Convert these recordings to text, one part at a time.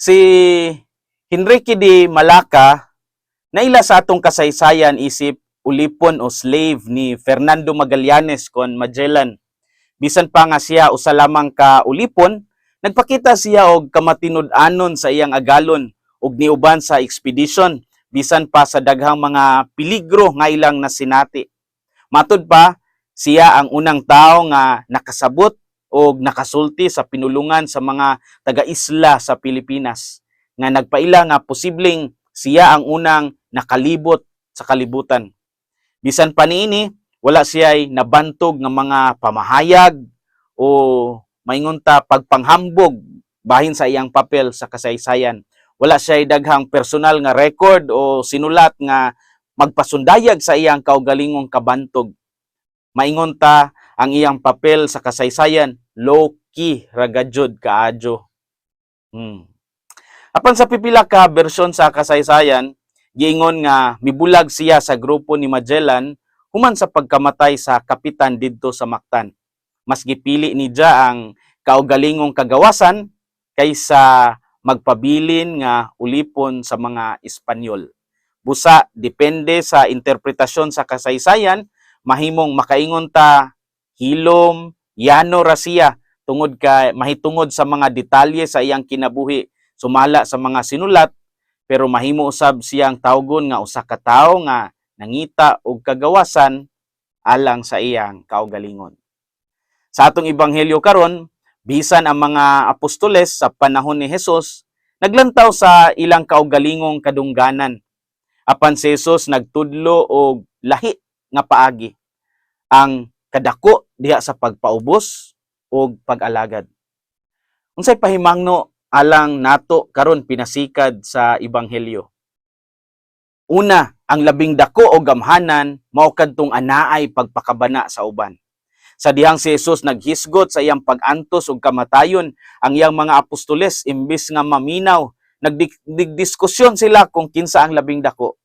Si Henrique de Malacca, naila sa atong kasaysayan isip ulipon o slave ni Fernando Magallanes kon Magellan. Bisan pa nga siya usa lamang ka ulipon, nagpakita siya og kamatinud-anon sa iyang agalon ug niuban sa expedition bisan pa sa daghang mga peligro nga ilang nasinati. Matud pa, siya ang unang tao nga nakasabot o nakasulti sa pinulungan sa mga taga-isla sa Pilipinas nga nagpaila nga posibleng siya ang unang nakalibot sa kalibutan. Bisan pa niini, wala siya ay nabantog ng mga pamahayag o maingon ta pagpanghambog bahin sa iyang papel sa kasaysayan. Wala siya ay daghang personal nga record o sinulat nga magpasundayag sa iyang kaugalingong kabantog. Maingon ta ang iyang papel sa kasaysayan low-key ragajud kaadyo. Hmm. Apan sa pipila ka bersyon sa kasaysayan, giingon nga mibulag siya sa grupo ni Magellan human sa pagkamatay sa kapitan didto sa Mactan. Mas gipili ni Dia ang kaugalingong kagawasan kaysa magpabilin nga ulipon sa mga Espanyol. Busa depende sa interpretasyon sa kasaysayan, mahimong makaingon ta hilom, yano ra siya tungod ka mahitungod sa mga detalye sa iyang kinabuhi sumala sa mga sinulat pero mahimo usab siyang tawgon nga usa ka tawo nga nangita og kagawasan alang sa iyang kaugalingon. Sa atong ebanghelyo karon, bisan ang mga apostoles sa panahon ni Hesus naglantaw sa ilang kaugalingong kadungganan. Apan si Jesus nagtudlo og lahi nga paagi ang kadako diha sa pagpaubos og pag-alagad. Unsay pahimangno alang nato karon pinasikad sa ebanghelyo. Una, ang labing dako o gamhanan mao kadtong anaay pagpakabana sa uban. Sa dihang si Jesus naghisgot sa iyang pag-antos og kamatayon, ang iyang mga apostoles imbis nga maminaw, nagdiskusyon sila kung kinsa ang labing dako.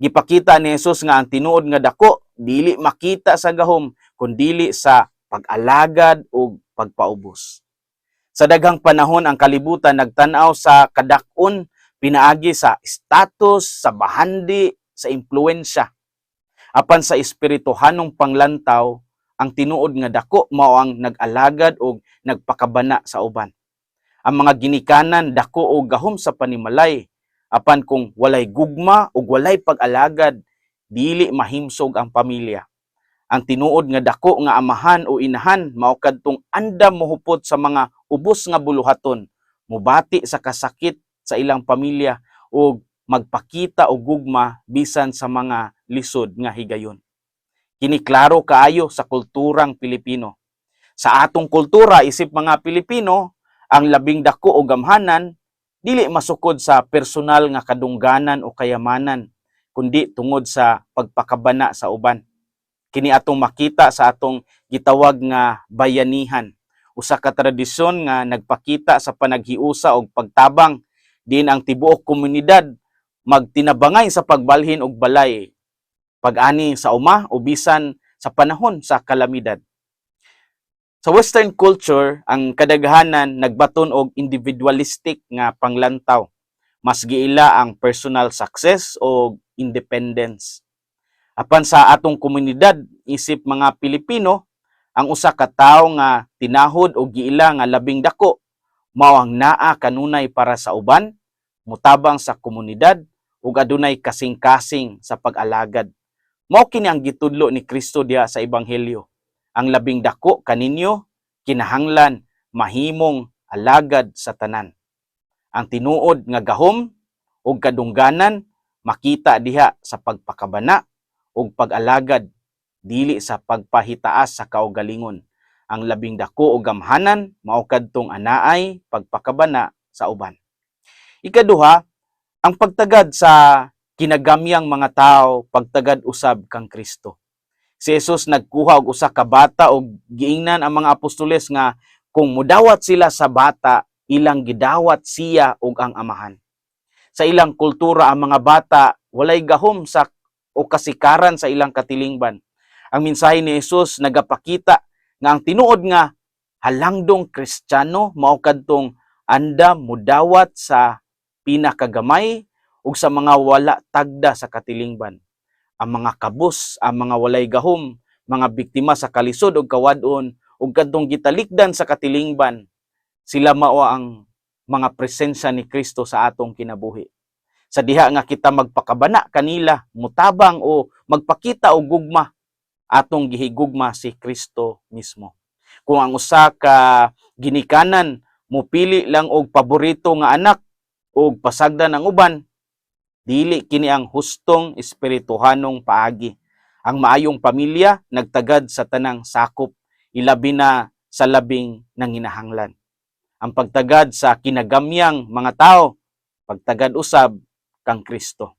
Gipakita ni Jesus nga ang tinuod nga dako dili makita sa gahom kundili sa pag-alagad o pagpaubos. Sa daghang panahon ang kalibutan nagtan-aw sa kadakon pinaagi sa status, sa bahandi, sa impluensya. Apan sa espirituhanong panglantaw, ang tinuod nga dako mao ang nag-alagad o nagpakabana sa uban. Ang mga ginikanan dako o gahom sa panimalay, apan kung walay gugma o walay pag-alagad, dili mahimsog ang pamilya. Ang tinuod nga dako nga amahan o inahan mao kadtong andam mohupot sa mga ubos nga buluhaton, mubati sa kasakit sa ilang pamilya o magpakita og gugma bisan sa mga lisod nga higayon. Kini klaro kaayo sa kulturang Pilipino. Sa atong kultura isip mga Pilipino, ang labing dako o gamhanan dili masukod sa personal nga kadungganan o kayamanan kundi tungod sa pagpakabana sa uban. Kini atong makita sa atong gitawag nga bayanihan. Usa ka tradisyon nga nagpakita sa panaghiusa og pagtabang din ang tibuok komunidad magtinabangay sa pagbalhin og balay pag-ani sa uma o bisan sa panahon sa kalamidad. Sa western culture, ang kadaghanan nagbaton og individualistic nga panglantaw. Mas giila ang personal success o independence. Apan sa atong komunidad, isip mga Pilipino, ang usa ka tawo nga tinahod o giila nga labing dako mao ang naa kanunay para sa uban, mutabang sa komunidad ug adunay kasing-kasing sa pag-alagad. Mao kini ang gitudlo ni Kristo diha sa ebanghelyo. Ang labing dako kaninyo kinahanglan mahimong alagad sa tanan. Ang tinuod nga gahom ug kadungganan makita diha sa pagpakabana ug pag-alagad dili sa pagpahitaas sa kaugalingon. Ang labing dako og gamhanan mao kadtong anaay pagpakabana sa uban. Ikaduha, ang pagtagad sa kinagamyang mga tao pagtagad usab kang Kristo. Si Jesus nagkuha og usa ka bata og giingnan ang mga apostoles nga kung mudawat sila sa bata, ilang gidawat siya og ang amahan. Sa ilang kultura ang mga bata walay gahom sa o kasikaran sa ilang katilingban. Ang mensahe ni Jesus nagapakita nga ang tinuod nga halangdong Kristiyano mao kadtong anda mudawat sa pinakagamay ug sa mga wala tagda sa katilingban. Ang mga kabus, ang mga walay gahom, mga biktima sa kalisod ug kawadon ug kadtong gitalikdan sa katilingban, sila mao ang mga presensya ni Kristo sa atong kinabuhi. Sa diha nga kita magpakabana kanila, mutabang o magpakita og gugma atong gihigugma si Kristo mismo. Kung ang usa ka ginikanan mupili lang og paborito nga anak og pasagdan ang uban, dili kini ang hustong espirituhanong paagi. Ang maayong pamilya nagtagad sa tanang sakop, ilabi na sa labing nanginahanglan. Ang pagtagad sa kinagamyang mga tao, pagtagad usab kang Kristo.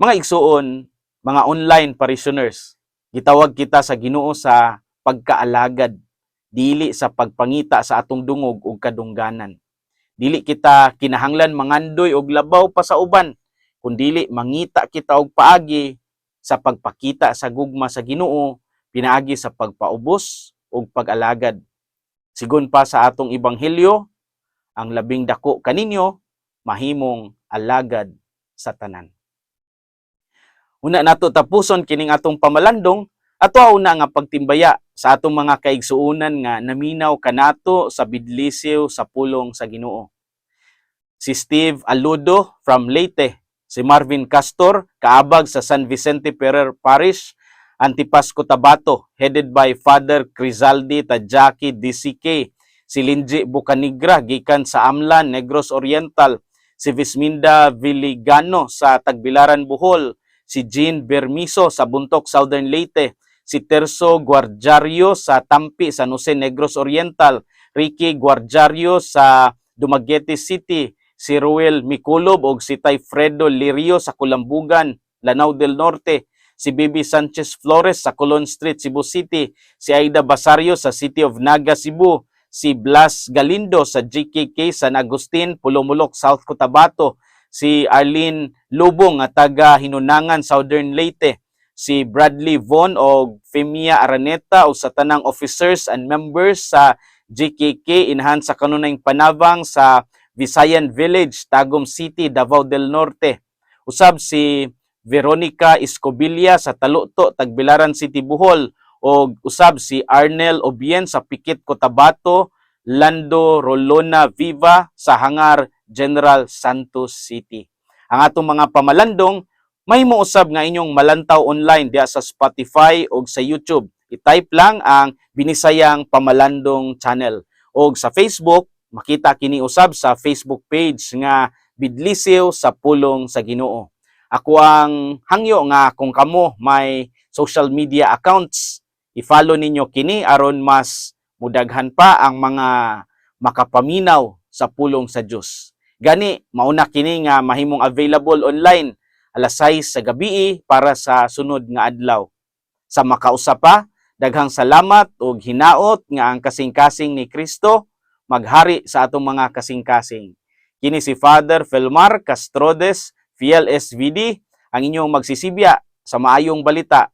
Mga igsuon, mga online parishioners, gitawag kita sa Ginoo sa pagkaalagad, dili sa pagpangita sa atong dungog ug kadungganan. Dili kita kinahanglan mangandoy og labaw pa sa uban, kundili mangita kita og paagi sa pagpakita sa gugma sa Ginoo, pinaagi sa pagpaubos ug pag-alagad. Sigon pa sa atong ebanghelyo, ang labing dako kaninyo mahimong alagad sa tanan. Una nato tapuson kining atong pamalandong ato una nga pagtimbaya sa atong mga kaigsuonan nga naminaw kanato sa bidlisiw sa pulong sa Ginoo. Si Steve Aludo from Leyte, si Marvin Castor kaabag sa San Vicente Ferrer Parish, Antipas Cotabato, headed by Father Crizaldi Tajaki DCK, si Linji Bucanigra gikan sa Amlan, Negros Oriental, si Visminda Villigano sa Tagbilaran, Bohol, si Jean Bermiso sa Buntok, Southern Leyte, si Terso Guardiario sa Tampi, San Jose, Negros Oriental, Ricky Guardiario sa Dumaguete City, si Ruel Miculob ug si Tay Fredo Lirio sa Kulambugan, Lanao del Norte, si Bibi Sanchez Flores sa Colon Street, Cebu City, si Aida Basario sa City of Naga, Cebu, si Blas Galindo sa GKK San Agustin, Pulomulok, South Cotabato, si Arlene Lubong nga taga Hinunangan, Southern Leyte, si Bradley Von o Femia Araneta o sa tanang officers and members sa GKK inhan sa kanunay panabang sa Visayan Village, Tagum City, Davao del Norte. Usab si Veronica Escobilla sa Taluto, Tagbilaran City, Bohol o usab si Arnel Obien sa Pikit, Cotabato, Lando Rolona Viva sa Hangar General Santos City. Ang atong mga pamalandong may mousab nga inyong malantaw online diya sa Spotify o sa YouTube. I-type lang ang Binisayang Pamalandong Channel. O sa Facebook, makita kini usab sa Facebook page nga Bidlisiw sa Pulong sa Ginoo. Ako ang hangyo nga kung kamo may social media accounts, i-follow ninyo kini aron mas mudaghan pa ang mga makapaminaw sa pulong sa Dios. Gani mauna kini nga mahimong available online alas 6 sa gabi para sa sunod nga adlaw. Sa makausa pa, daghang salamat ug hinaot nga ang kasing-kasing ni Kristo maghari sa atong mga kasing-kasing. Kini si Father Felmar Castrodes, Fiel SVD, ang inyong magsisibya sa maayong balita,